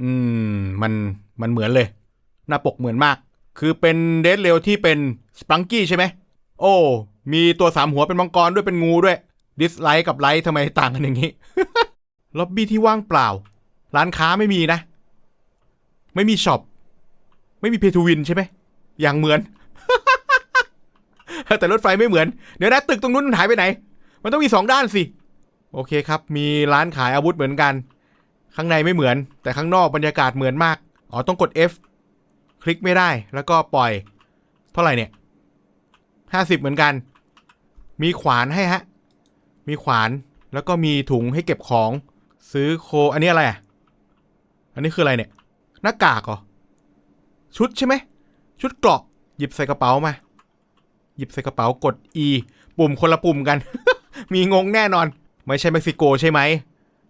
อืม มันมันเหมือนเลย หน้าปกเหมือนมาก คือเป็นเดดเรลที่เป็นสปังกี้ใช่ไหมโอ้ มีตัวสามหัวเป็นมังกรด้วยเป็นงูด้วยดิสไลท์กับไลท์ทำไมต่างกันอย่างนี้ล็อบบี้ที่ว่างเปล่า ร้านค้าไม่มีนะ ไม่มีช็อป ไม่มีเพทูวินใช่ไหม อย่างเหมือน แต่รถไฟไม่เหมือน เดี๋ยวนะตึกตรงนู้นมันหายไปไหน มันต้องมีสองด้านสิ โอเคครับ มีร้านขายอาวุธเหมือนกัน ข้างในไม่เหมือน แต่ข้างนอกบรรยากาศเหมือนมาก อ๋อต้องกด F คลิกไม่ได้แล้วก็ปล่อย เท่าไหร่เนี่ยห้าสิบเหมือนกัน มีขวานให้ฮะ มีขวานแล้วก็มีถุงให้เก็บของ ซื้อโค อันนี้อะไรอะ อันนี้คืออะไรเนี่ย หน้ากากเหรอ ชุดใช่ไหม ชุดเกราะ หยิบใส่กระเป๋ามา หยิบใส่กระเป๋ากด E ปุ่มคนละปุ่มกัน มีงงแน่นอน ไม่ใช่เม็กซิโกใช่ไหม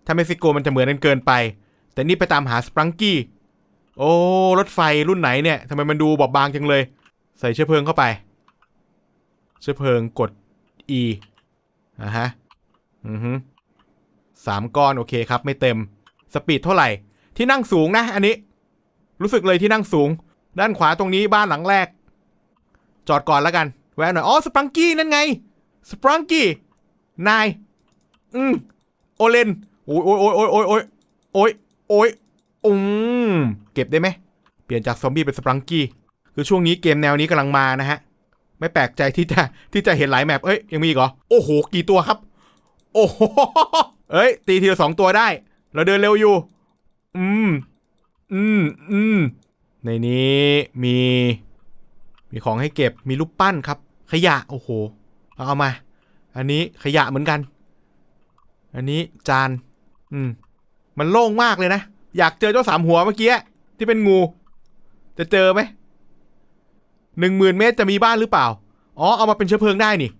ถ้าเม็กซิโกมันจะเหมือนกันเกินไป แต่นี่ไปตามหาสปรังกี้ โอ้ รถไฟรุ่นไหนเนี่ยทำไมมันดูบอบบางจังเลย ใส่เชื้อเพลิงเข้าไป เชื้อเพลิงกด E อะฮะ อือฮึสามก้อนโอเคครับ ไม่เต็ม สปีดเท่าไหร่ ที่นั่งสูงนะ อันนี้ รู้สึกเลยที่นั่งสูง ด้านขวาตรงนี้บ้านหลังแรก จอดก่อนแล้วกัน แวะหน่อย อ๋อ สปรังกี้นั่นไง สปรังกี้ นาย อืมโอเลน โอ้ยโอ้ยโอ้ยโอ้ยโอ้ยโอ้ยโอ้ยโอ้ยอืมเก็บได้ไหมเปลี่ยนจากซอมบี้เป็นสปรังกี้คือช่วงนี้เกมแนวนี้กำลังมานะฮะ ไม่แปลกใจที่จะที่จะเห็นหลายแมปเอ้ยยังมีอีกเหรอโอ้โหกี่ตัวครับ โอ้โหเอ้ย ตีทีละสองตัวได้ เราเดินเร็วอยู่ อืม อืมอืมในนี้มี มีของให้เก็บมีรูปปั้นครับ ขยะโอ้โหเอาเอามา อันนี้ขยะเหมือนกัน อันนี้จาน อืม มันโล่งมากเลยนะ อยากเจอเจ้าสามหัวเมื่อกี้ที่เป็นงู จะเจอไหมหนึ่งหมื่นเมตรจะมีบ้านหรือเปล่า อ๋อ เอามาเป็นเชื้อเพลิงได้นี่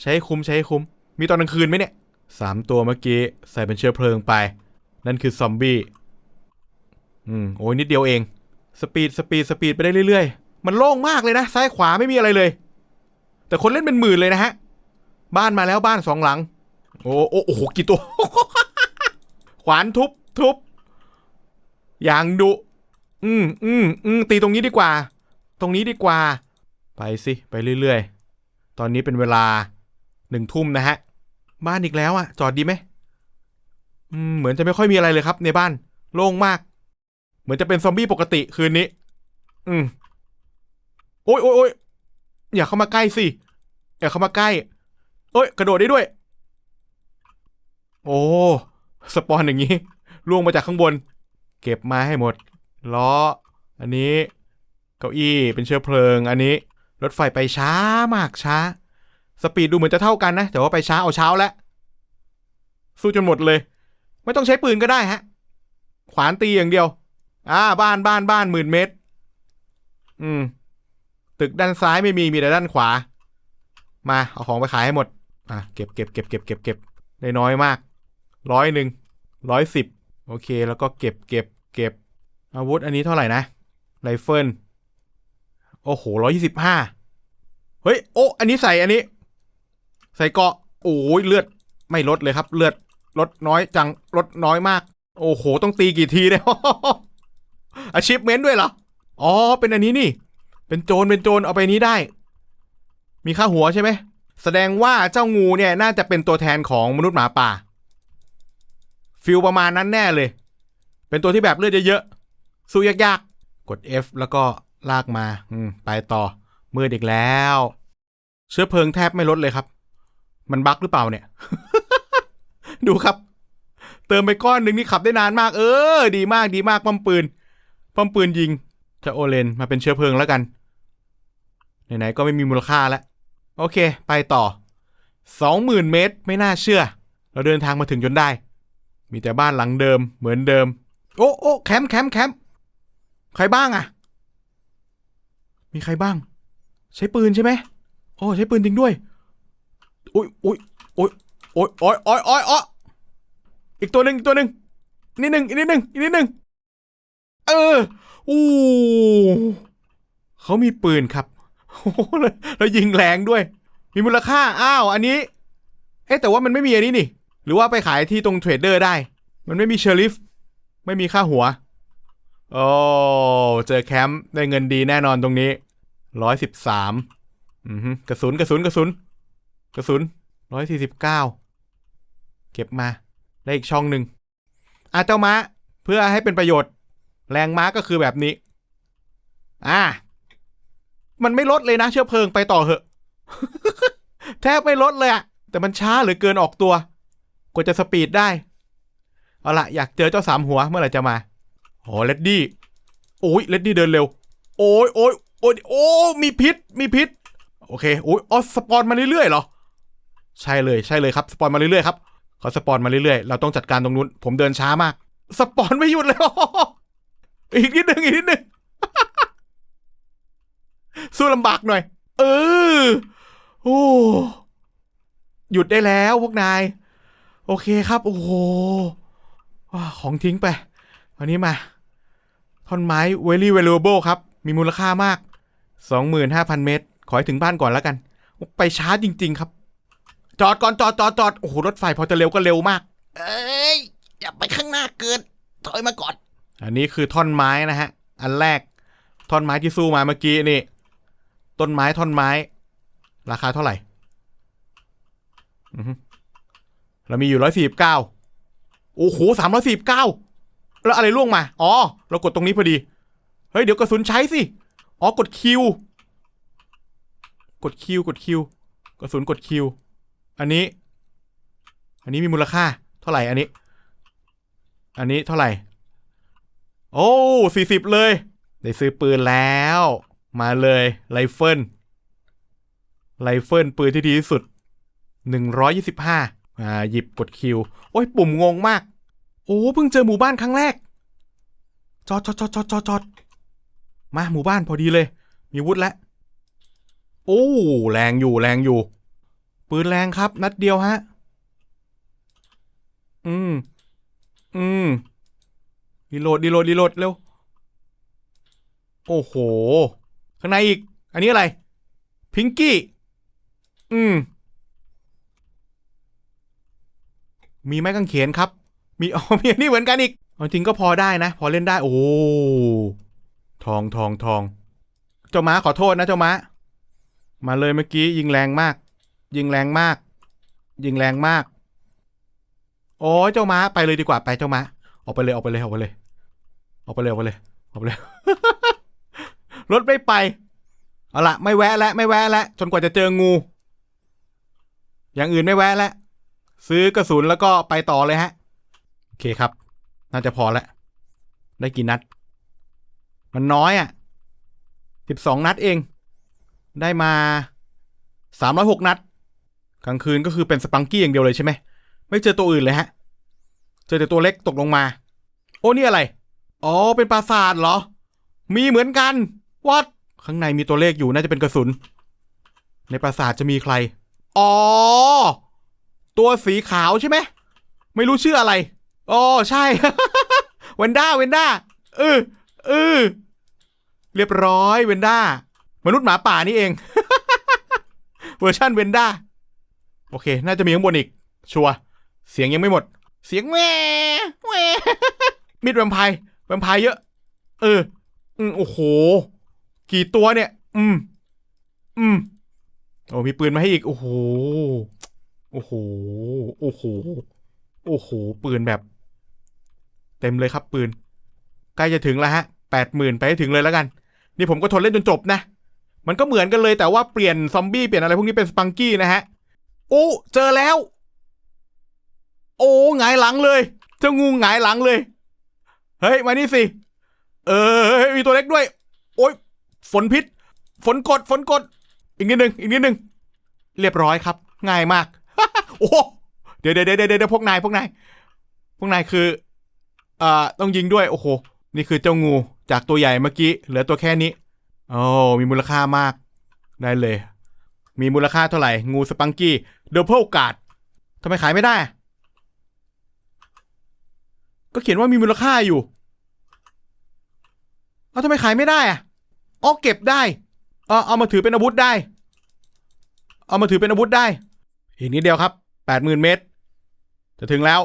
ใช้คุ้มใช้คุ้ม มีตอนกลางคืนไหมเนี่ยสามตัวเมื่อกี้ใส่เป็นเชื้อเพลิงไป นั่นคือซอมบี้อืมโอ้ยนิดเดียวเอง สปีดสปีดสปีดไปได้เรื่อยๆ มันโล่งมากเลยนะ ซ้ายขวาไม่มีอะไรเลย แต่คนเล่นเป็นหมื่นเลยนะฮะ บ้านมาแล้วบ้านสองหลัง โอ้โอ้โอ้โหกี่ตัว ขวานทุบทุบอย่างดุ อืมอืมอืมตีตรงนี้ดีกว่า ตรงนี้ดีกว่า ไปสิ ไปเรื่อยๆ ตอนนี้เป็นเวลาหนึ่งทุ่มนะฮะ บ้านอีกแล้วอะจอดดีไหมอืม เหมือนจะไม่ค่อยมีอะไรเลยครับ ในบ้าน โล่งมาก เหมือนจะเป็นซอมบี้ปกติคืนนี้ อืม โอ้ยโอ้ยโอ้ยอย่าเข้ามาใกล้สิ อย่าเข้ามาใกล้ เอ้ย กระโดดได้ด้วย โอ้ สปอนอย่างนี้ล่วงมาจากข้างบน เก็บมาให้หมดล้อ อันนี้ เก้าอี้เป็นเชื้อเพลิง อันนี้ รถไฟไปช้ามากช้า สปีดดูเหมือนจะเท่ากันนะ แต่ว่าไปช้าเอาเช้าแล้วสู้จนหมดเลย ไม่ต้องใช้ปืนก็ได้ฮะ ขวานตีอย่างเดียว อ่า บ้านบ้านบ้านหมื่นเมตร อืม ตึกด้านซ้ายไม่มีมีแต่ด้านขวา มาเอาของไปขายให้หมด อะเก็บเก็บเก็บเก็บเก็บเก็บได้น้อยมาก ร้อยหนึ่งร้อยสิบโอเค แล้วก็เก็บเก็บเก็บอาวุธอันนี้เท่าไหร่นะไรเฟิลโอ้โหร้อยยี่สิบห้าเฮ้ย โอ้ อันนี้ใส่อันนี้ ใส่เกาะโอ้ยเลือดไม่ลดเลยครับ เลือดลดน้อยจังลดน้อยมาก โอ้โห ต้องตีกี่ทีเนี่ยอาชีพเมนด้วยเหรอ อ๋อ เป็นอันนี้นี่ เป็นโจรเป็นโจรเอาไปนี้ได้ มีค่าหัวใช่ไหม แสดงว่าเจ้างูเนี่ยน่าจะเป็นตัวแทนของมนุษย์หมาป่า ฟิลประมาณนั้นแน่เลย เป็นตัวที่แบบเลือดเยอะๆสู้ยากๆ กด F แล้วก็ลากมาอืมไปต่อมืดอีกแล้ว เชื้อเพลิงแทบไม่ลดเลยครับ มันบั๊กหรือเปล่าเนี่ย ดูครับ เติมไปก้อนหนึ่งนี่ขับได้นานมาก เออ ดีมากดีมากป้อมปืนป้อมปืนยิง จะโอเลนมาเป็นเชื้อเพลิงแล้วกันไหนๆก็ไม่มีมูลค่าแล้วโอเค ไปต่อสองหมื่นเมตร ไม่น่าเชื่อ เราเดินทางมาถึงจนได้ มีแต่บ้านหลังเดิมเหมือนเดิม โอ้โอ้แคมป์แคมป์แคมป์ใครบ้างอะมีใครบ้าง ใช้ปืนใช่ไหมโอ้ใช้ปืนจริงด้วยอุ้ยอุ้ยอุ้ยโอ้ยโอ้ยโอ้ยโอ้ยโอ้ยอีกตัวหนึ่งอีกตัวหนึ่งอีนิดหนึ่งอีกนิดหนึ่งอีกนิดหนึ่งเอออู้เขามีปืนครับโอ้โหแล้วแล้วยิงแรงด้วย มีมูลค่าอ้าวอันนี้ เอ๊ะแต่ว่ามันไม่มีอันนี้นี่ หรือว่าไปขายที่ตรงเทรดเดอร์ได้ มันไม่มีเชอริฟไม่มีค่าหัว โอ้เจอแคมป์ได้เงินดีแน่นอนตรงนี้ร้อยสิบสามอือฮึกระสุนกระสุนกระสุน กระสุนร้อยสี่สิบเก้าเก็บมาได้อีกช่องหนึ่งอะเจ้าม้าเพื่อให้เป็นประโยชน์ แรงม้าก็คือแบบนี้ อ่ามันไม่ลดเลยนะเชื้อเพลิงไปต่อเหอะ แทบไม่ลดเลยอะแต่มันช้าเหลือเกินออกตัว กว่าจะสปีดได้ เอาละอยากเจอเจ้าสามหัวเมื่อไหร่จะมาโอ้เลดดี้โอ้ยเลดดี้เดินเร็ว โอ้ยโอ้ยโอ้ยโอ้มีพิษ มีพิษ โอเคโอ้ยอ๋อสปอนมาเรื่อยๆเหรอ ใช่เลยใช่เลยครับ สปอนมาเรื่อยๆครับเขาสปอนมาเรื่อยๆ เราต้องจัดการตรงนู้น ผมเดินช้ามาก สปอนไม่หยุดเลยอีกนิดนึงอีกนิดนึงสู้ลำบากหน่อย เออ โอ้ หยุดได้แล้วพวกนาย โอเคครับ โอ้โหว้าของทิ้งไป วันนี้มา ท่อนไม้ very valuable ครับ มีมูลค่ามาก 25,000 เมตร ขอให้ถึงบ้านก่อนแล้วกัน ไปช้าจริง ๆ ครับ จอดก่อนจอดจอดจอดโอ้โห รถไฟพอจะเร็วก็เร็วมาก เอ้ย อย่าไปข้างหน้าเกิน ถอยมาก่อน อันนี้คือท่อนไม้นะฮะ อันแรก ท่อนไม้ที่สู้มาเมื่อกี้นี่ ต้นไม้ท่อนไม้ ราคาเท่าไหร่ อือฮึ เรามีอยู่ร้อยสี่สิบเก้าโอ้โหสามร้อยสี่สิบเก้าแล้วอะไรล่วงมา อ๋อ เรากดตรงนี้พอดี เฮ้ย เดี๋ยวกระสุนใช้สิ อ๋อ กดคิว กดคิว กดคิว กระสุนกดคิว อันนี้ อันนี้มีมูลค่า เท่าไหร่ อันนี้ อันนี้เท่าไหร่ โอ้สี่สิบเลย ได้ซื้อปืนแล้ว มาเลยไรเฟิล ไรเฟิลปืนที่ดีที่สุดหนึ่งร้อยยี่สิบห้า อ่าหยิบกดคิว โอ้ยปุ่มงงมาก โอ้เพิ่งเจอหมู่บ้านครั้งแรก จอดจอดจอดจอดจอดจอดมาหมู่บ้านพอดีเลย มีวุธแล้วโอ้แรงอยู่แรงอยู่ ปืนแรงครับ นัดเดียวฮะ อืม อืมดีโหลดดีโหลดดีโหลดเร็ว โอ้โห ข้างในอีก อันนี้อะไร พิงกี้ อืม มีไม้กางเขนครับ มีอ๋อมีอันนี้เหมือนกันอีกจริงก็พอได้นะ พอเล่นได้ โอ้ทองทองทอง เจ้าม้าขอโทษนะเจ้าม้า มาเลยเมื่อกี้ยิงแรงมาก ยิงแรงมาก ยิงแรงมาก โอ้ยเจ้าม้าไปเลยดีกว่าไปเจ้าม้าออกไปเลยออกไปเลยออกไปเลย ออกไปเลยออกไปเลยออกไปเลยรถไม่ไปเอาละไม่แวะแล้วไม่แวะแล้วจนกว่าจะเจองู อย่างอื่นไม่แวะแล้ว ซื้อกระสุนแล้วก็ไปต่อเลยฮะ โอเคครับ น่าจะพอแล้วได้กี่นัด มันน้อยอะสิบสองนัดเอง ได้มาสามร้อยหกนัด กลางคืนก็คือเป็นสปังกี้อย่างเดียวเลยใช่ไหม ไม่เจอตัวอื่นเลยฮะ เจอแต่ตัวเล็กตกลงมา โอ้นี่อะไร อ๋อ เป็นปราสาทเหรอ มีเหมือนกัน วัด ข้างในมีตัวเลขอยู่น่าจะเป็นกระสุน ในปราสาทจะมีใคร อ๋อ ตัวสีขาวใช่ไหม ไม่รู้ชื่ออะไร อ๋อ ใช่ เวนด้า เวนด้า เออ เออ เรียบร้อย เวนด้า มนุษย์หมาป่านี่เอง เวอร์ชันเวนด้า โอเค น่าจะมีข้างบนอีก ชัว เสียงยังไม่หมด เสียงแหวแหวมิดแวมไพร์แวมไพร์เยอะ เออ อืม โอ้โห กี่ตัวเนี่ย อืม อืม โอ้มีปืนมาให้อีก โอ้โห โอ้โห โอ้โห โอ้โห ปืนแบบ เต็มเลยครับปืน ใกล้จะถึงแล้วฮะแปดหมื่นไปถึงเลยแล้วกัน นี่ผมก็ทนเล่นจนจบนะ มันก็เหมือนกันเลยแต่ว่าเปลี่ยนซอมบี้เปลี่ยนอะไรพวกนี้เป็นสปังกี้นะฮะ โอ้ เจอแล้ว โอ้หงายหลังเลย เจ้างูหงายหลังเลย เฮ้ย มานี่สิ เออเฮ้ยมีตัวเล็กด้วย โอ้ย ฝนพิษ ฝนกด ฝนกด อีกนิดหนึ่งอีกนิดหนึ่งเรียบร้อยครับ ง่ายมาก โอ้เดี๋ยวเดี๋ยวเดี๋ยวเดี๋ยวพวกนายพวกนายพวกนายคือเอ่อต้องยิงด้วย โอ้โห นี่คือเจ้างูจากตัวใหญ่เมื่อกี้เหลือตัวแค่นี้โอ้มีมูลค่ามาก ได้เลย มีมูลค่าเท่าไหร่ งูสปังกี้เด b เ e ิลกาดทำไมขายไม่ได้ ก็เขียนว่ามีมูลค่าอยู่เอาทำไมขายไม่ได้อะอ๋อเก็บได้เออเอามาถือเป็นอาวุธได้ เอามาถือเป็นอาวุธได้อีกนิดเดียวครับ แปดหมื่นเมตร จะถึงแล้ว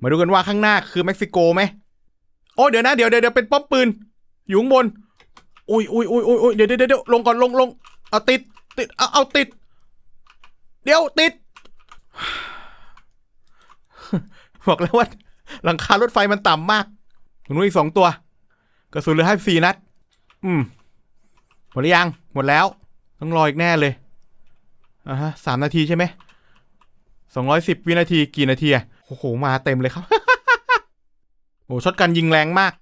มาดูกันว่าข้างหน้าคือเม็กซิโกไหม โอ้เดี๋ยวนะ เดี๋ยวเดี๋ยวเป็นป้อมปืน อยู่ข้างบนโอ้ยโอ้ยโอ้ยโอ้ยโอ้ยเดี๋ยวเดี๋ยวเดี๋ยวลงก่อนลงลงเอาติด ติด เอาเอาติด เดี๋ยวติด บอกแล้วว่าหลังคารถไฟมันต่ำมากตรงนู้นอีกสองตัว กระสุนเหลือให้สี่นัด อืม หมดหรือยัง หมดแล้ว ต้องรออีกแน่เลยอ่าฮะสามนาทีใช่ไหม สองร้อยสิบวินาทีกี่นาทีอะโอ้โห มาเต็มเลยครับ โอ้ช็อตกันยิงแรงมาก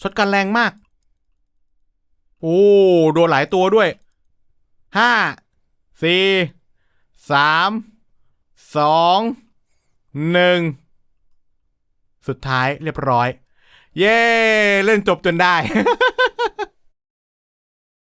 ช็อตกันแรงมาก โอ้โดนหลายตัวด้วย ห้า สี่ สาม สอง หนึ่ง สุดท้ายเรียบร้อย เย้ เล่นจบจนได้